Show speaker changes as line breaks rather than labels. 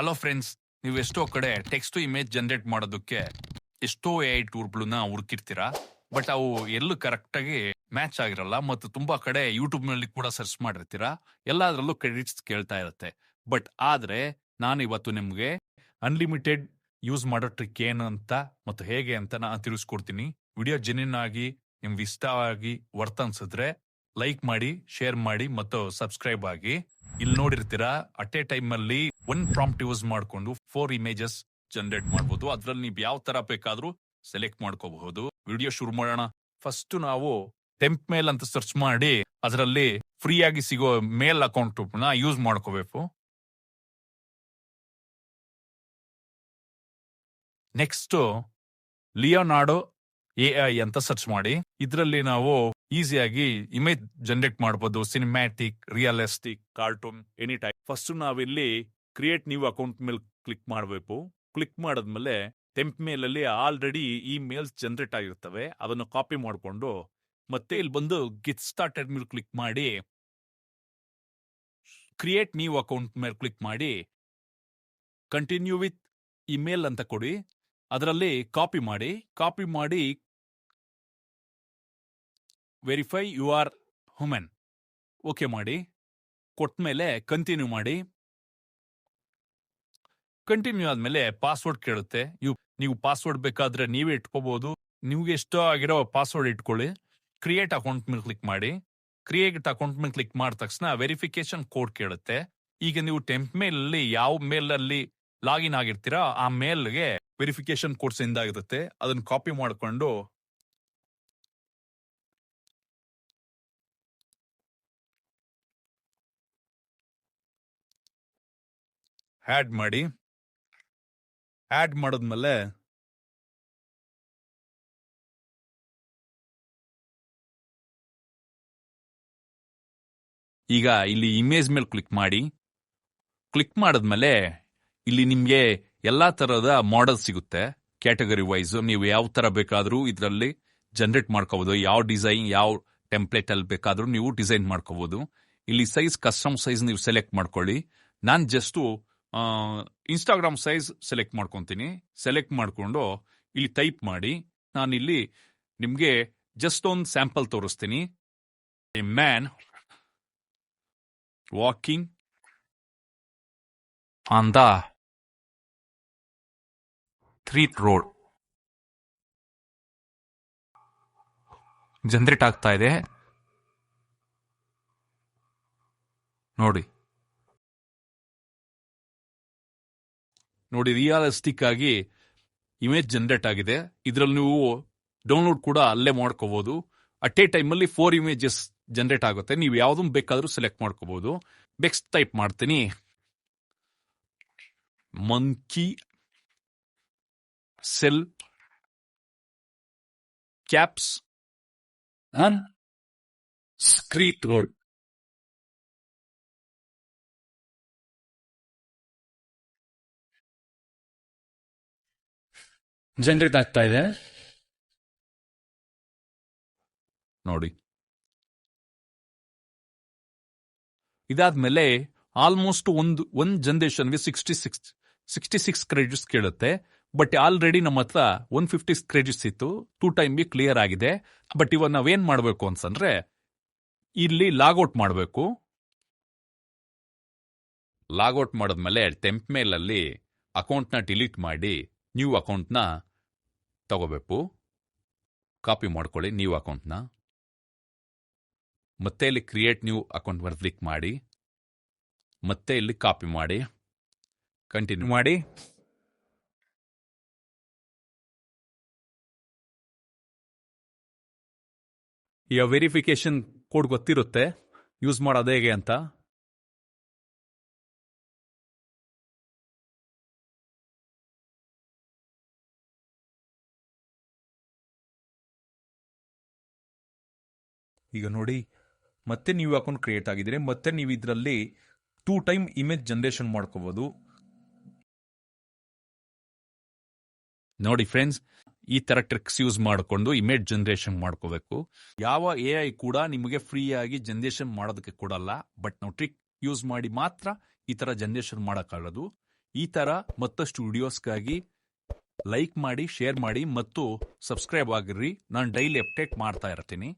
Hello friends ನೀವು ಎಷ್ಟೋ ಕಡೆ ಟೆಕ್ಸ್ಟ್ ಇಮೇಜ್ ಜನರೇಟ್ ಮಾಡೋದಕ್ಕೆ ಎಷ್ಟೋ ಎ ಐ ಟೂರ್ಗಳನ್ನ ಹುಡುಕಿರ್ತೀರಾ? ಬಟ್ ಅವು ಎಲ್ಲೂ ಕರೆಕ್ಟಾಗಿ ಮ್ಯಾಚ್ ಆಗಿರಲ್ಲ ಮತ್ತು ತುಂಬಾ ಕಡೆ ಯೂಟ್ಯೂಬ್ನಲ್ಲಿ ಕೂಡ ಸರ್ಚ್ ಮಾಡಿರ್ತೀರಾ? ಎಲ್ಲಾದ್ರಲ್ಲೂ ಕ್ರೆಡಿಟ್ಸ್ ಕೇಳ್ತಾ ಇರುತ್ತೆ. ಬಟ್ ಆದ್ರೆ ನಾನು ಇವತ್ತು ನಿಮ್ಗೆ ಅನ್ಲಿಮಿಟೆಡ್ ಯೂಸ್ ಮಾಡೋ ಟ್ರಿಕ್ ಏನು ಅಂತ ಮತ್ತು ಹೇಗೆ ಅಂತ ನಾನು ತಿಳಿಸ್ಕೊಡ್ತೀನಿ ವಿಡಿಯೋ ಜೆನ್ಯೂನ್ ಆಗಿ, ನಿಮ್ಗೆ ಇಷ್ಟ ಆಗಿ ವರ್ತ್ ಅನ್ಸಿದ್ರೆ ಲೈಕ್ ಮಾಡಿ ಶೇರ್ ಮಾಡಿ ಮತ್ತು ಸಬ್ಸ್ಕ್ರೈಬ್ ಆಗಿ. ಇಲ್ಲಿ ನೋಡಿರ್ತೀರಾ, ಅಟ್ ಎ ಟೈಮ್ ಅಲ್ಲಿ ಒನ್ ಪ್ರಾಂಪ್ಟ್ ಯೂಸ್ ಮಾಡ್ಕೊಂಡು ಫೋರ್ ಇಮೇಜಸ್ ಜನರೇಟ್ ಮಾಡಬಹುದು ಅದ್ರಲ್ಲಿ ನೀವು ಯಾವ ತರ ಬೇಕಾದ್ರೂ ಸೆಲೆಕ್ಟ್ ಮಾಡ್ಕೋಬಹುದು. ವಿಡಿಯೋ ಶುರು ಮಾಡೋಣ. ಫಸ್ಟ್ ನಾವು ಟೆಂಪ್ ಮೇಲ್ ಅಂತ ಸರ್ಚ್ ಮಾಡಿ, ಅದರಲ್ಲಿ ಫ್ರೀ ಆಗಿ ಸಿಗೋ ಮೇಲ್ ಅಕೌಂಟ್ನ ಯೂಸ್ ಮಾಡ್ಕೋಬೇಕು. ನೆಕ್ಸ್ಟ್ ಲಿಯೋನಾರ್ಡೋ ಎ ಐ ಅಂತ ಸರ್ಚ್ ಮಾಡಿ, ಇದರಲ್ಲಿ ನಾವು ಈಸಿಯಾಗಿ ಇಮೇಜ್ ಜನರೇಟ್ ಮಾಡಬಹುದು cinematic realistic cartoon any type first ನಾವಿಲ್ಲಿ ಕ್ರಿಯೇಟ್ ನ್ಯೂ ಅಕೌಂಟ್ ಮೇಲೆ ಕ್ಲಿಕ್ ಮಾಡಬೇಕು. ಕ್ಲಿಕ್ ಮಾಡಿದ್ಮೇಲೆ ಟೆಂಪ್ ಮೇಲಲ್ಲಿ ಆಲ್ರೆಡಿ ಈ ಮೇಲ್ಸ್ ಜನರೇಟ್ ಆಗಿರ್ತವೆ. ಅದನ್ನು ಕಾಪಿ ಮಾಡಿಕೊಂಡು ಮತ್ತೆ ಇಲ್ಲಿ ಬಂದು ಗಿಟ್ ಸ್ಟಾರ್ಟೆಡ್ ಮೇಲೆ ಕ್ಲಿಕ್ ಮಾಡಿ ಕ್ರಿಯೇಟ್ ನ್ಯೂ ಅಕೌಂಟ್ ಮೇಲೆ ಕ್ಲಿಕ್ ಮಾಡಿ ಕಂಟಿನ್ಯೂ ವಿತ್ ಇಮೇಲ್ ಅಂತ ಕೊಡಿ. ಅದರಲ್ಲಿ ಕಾಪಿ ಮಾಡಿ ಕಾಪಿ ಮಾಡಿ verify you are human okay ಮಾಡಿ ಕೊಟ್ಮೇಲೆ ಕಂಟಿನ್ಯೂ ಮಾಡಿ. ಕಂಟಿನ್ಯೂ ಆದ್ಮೇಲೆ ಪಾಸ್ವರ್ಡ್ ಕೇಳುತ್ತೆ. ಯು ನೀವು ಪಾಸ್ವರ್ಡ್ ಬೇಕಾದ್ರೆ ನೀವೇ ಇಟ್ಕೋಬಹುದು ನಿಮ್ಗೆ ಇಷ್ಟ ಆಗಿರೋ ಪಾಸ್ವರ್ಡ್ ಇಟ್ಕೊಳ್ಳಿ. ಕ್ರಿಯೇಟ್ ಅಕೌಂಟ್ ಮೇಲೆ ಕ್ಲಿಕ್ ಮಾಡಿ. ಕ್ರಿಯೇಟ್ ಅಕೌಂಟ್ ಮೇಲೆ ಕ್ಲಿಕ್ ಮಾಡಿದ ತಕ್ಷಣ ವೆರಿಫಿಕೇಶನ್ ಕೋಡ್ ಕೇಳುತ್ತೆ. ಈಗ ನೀವು ಟೆಂಪ್ ಮೇಲಲ್ಲಿ ಯಾವ ಮೇಲ್ ಅಲ್ಲಿ ಲಾಗಿನ್ ಆಗಿರ್ತೀರಾ, ಆ ಮೇಲ್ಗೆ ವೆರಿಫಿಕೇಶನ್ ಕೋಡ್ ಸೆಂಡ್ ಆಗಿರುತ್ತೆ. ಅದನ್ನ ಕಾಪಿ ಮಾಡಿಕೊಂಡು ಆಡ್ ಮಾಡಿ ಆ್ಯಡ್ ಮಾಡಿದ್ಮೇಲೆ ಈಗ ಇಲ್ಲಿ ಇಮೇಜ್ ಮೇಲೆ ಕ್ಲಿಕ್ ಮಾಡಿ. ಕ್ಲಿಕ್ ಮಾಡಿದ್ಮೇಲೆ ಇಲ್ಲಿ ನಿಮಗೆ ಎಲ್ಲ ತರಹದ ಮಾಡೆಲ್ ಸಿಗುತ್ತೆ. ಕ್ಯಾಟಗರಿ ವೈಸ್ ನೀವು ಯಾವ ತರ ಬೇಕಾದರೂ ಇದರಲ್ಲಿ ಜನರೇಟ್ ಮಾಡ್ಕೋಬೋದು. ಯಾವ ಡಿಸೈನ್ ಯಾವ ಟೆಂಪ್ಲೇಟ್ ಅಲ್ಲಿ ಬೇಕಾದ್ರೂ ನೀವು ಡಿಸೈನ್ ಮಾಡ್ಕೋಬೋದು. ಇಲ್ಲಿ ಸೈಜ್ ಕಸ್ಟಮ್ ಸೈಜ್ ನೀವು ಸೆಲೆಕ್ಟ್ ಮಾಡ್ಕೊಳ್ಳಿ. ನಾನು ಜಸ್ಟ್ ಇನ್ಸ್ಟಾಗ್ರಾಮ್ ಸೈಜ್ ಸೆಲೆಕ್ಟ್ ಮಾಡ್ಕೊತೀನಿ. ಸೆಲೆಕ್ಟ್ ಮಾಡಿಕೊಂಡು ಇಲ್ಲಿ ಟೈಪ್ ಮಾಡಿ, ನಾನಿಲ್ಲಿ ನಿಮಗೆ ಜಸ್ಟ್ ಒಂದು ಸ್ಯಾಂಪಲ್ ತೋರಿಸ್ತೀನಿ. A man walking on the three road generate ಆಗ್ತಾ ಇದೆ. ನೋಡಿ. ನೋಡಿ ರಿಯಾಲಿಸ್ಟಿಕ್ ಆಗಿ ಇಮೇಜ್ ಜನರೇಟ್ ಆಗಿದೆ. ಇದರಲ್ಲಿ ನೀವು ಡೌನ್ಲೋಡ್ ಕೂಡ ಅಲ್ಲೇ ಮಾಡ್ಕೋಬಹುದು ಅಟ್ ಎ ಟೈಮಲ್ಲಿ ಫೋರ್ ಇಮೇಜಸ್ ಜನರೇಟ್ ಆಗುತ್ತೆ. ನೀವು ಯಾವ್ದು ಬೇಕಾದರೂ ಸೆಲೆಕ್ಟ್ ಮಾಡ್ಕೋಬಹುದು ನೆಕ್ಸ್ಟ್ ಟೈಪ್ ಮಾಡ್ತೀನಿ. Monkey sell caps
and generate ಆಗ್ತಾ ಇದೆ?
ನೋಡಿ. ಇದಾದ್ಮೇಲೆ ಆಲ್ಮೋಸ್ಟ್ ಒಂದು, ಒಂದ್ ಜನರೇಷನ್ಗೆ sixty six sixty six credits ಕೇಳುತ್ತೆ. ಬಟ್ ಆಲ್ರೆಡಿ ನಮ್ಮ ಹತ್ರ ಒನ್ ಫಿಫ್ಟಿ ಕ್ರೆಡಿಟ್ಸ್ ಇತ್ತು. ಟೂ ಟೈಮ್ ಬಿ ಕ್ಲಿಯರ್ ಆಗಿದೆ. ಬಟ್ ಇವಾಗ ನಾವೇನ್ ಮಾಡಬೇಕು ಅಂತಂದ್ರೆ, ಇಲ್ಲಿ ಲಾಗೌಟ್ ಮಾಡಬೇಕು. ಲಾಗೌಟ್ ಮಾಡಿದ್ಮೇಲೆ ಟೆಂಪ್ ಮೇಲಲ್ಲಿ ಅಕೌಂಟ್ನ ಡಿಲೀಟ್ ಮಾಡಿ ನ್ಯೂ ಅಕೌಂಟ್ನ ತಗೋಬೇಕು. ಕಾಪಿ ಮಾಡ್ಕೊಳ್ಳಿ ನ್ಯೂ ಅಕೌಂಟ್ನ. ಮತ್ತೆ ಇಲ್ಲಿ ಕ್ರಿಯೇಟ್ ನ್ಯೂ ಅಕೌಂಟ್ ಮೇಲೆ ಕ್ಲಿಕ್ ಮಾಡಿ. ಮತ್ತೆ ಇಲ್ಲಿ ಕಾಪಿ ಮಾಡಿ. ಕಂಟಿನ್ಯೂ ಮಾಡಿ. ಈಗ ವೆರಿಫಿಕೇಶನ್ ಕೋಡ್ ಗೊತ್ತಿರುತ್ತೆ. ಯೂಸ್ ಮಾಡೋದು ಹೇಗೆ ಅಂತ. ಈಗ ನೋಡಿ, ಮತ್ತೆ ನೀವು ಅಕೌಂಟ್ ಕ್ರಿಯೇಟ್ ಆಗಿದ್ರೆ ಮತ್ತೆ ನೀವು ಇದರಲ್ಲಿ ಟೂ ಟೈಮ್ ಇಮೇಜ್ ಜನರೇಷನ್ ಮಾಡ್ಕೋಬಹುದು ನೋಡಿ ಫ್ರೆಂಡ್ಸ್ ಈ ತರ ಟ್ರಿಕ್ಸ್ ಯೂಸ್ ಮಾಡಿಕೊಂಡು ಇಮೇಜ್ ಜನರೇಷನ್ ಮಾಡ್ಕೋಬೇಕು. ಯಾವ ಎ ಐ ಕೂಡ ನಿಮಗೆ ಫ್ರೀ ಆಗಿ ಜನರೇಷನ್ ಮಾಡೋದಕ್ಕೆ ಕೊಡಲ್ಲ ಬಟ್ ನಾವು ಟ್ರಿಕ್ ಯೂಸ್ ಮಾಡಿ ಮಾತ್ರ ಈ ತರ ಜನರೇಷನ್ ಮಾಡೋಕ್ಕಾಗೋದು. ಈ ತರ ಮತ್ತಷ್ಟು ವಿಡಿಯೋಸ್ಗಾಗಿ ಲೈಕ್ ಮಾಡಿ ಶೇರ್ ಮಾಡಿ ಮತ್ತು ಸಬ್ಸ್ಕ್ರೈಬ್ ಆಗಿರ್ರಿ. ನಾನು ಡೈಲಿ ಅಪ್ಡೇಟ್ ಮಾಡ್ತಾ ಇರ್ತೀನಿ.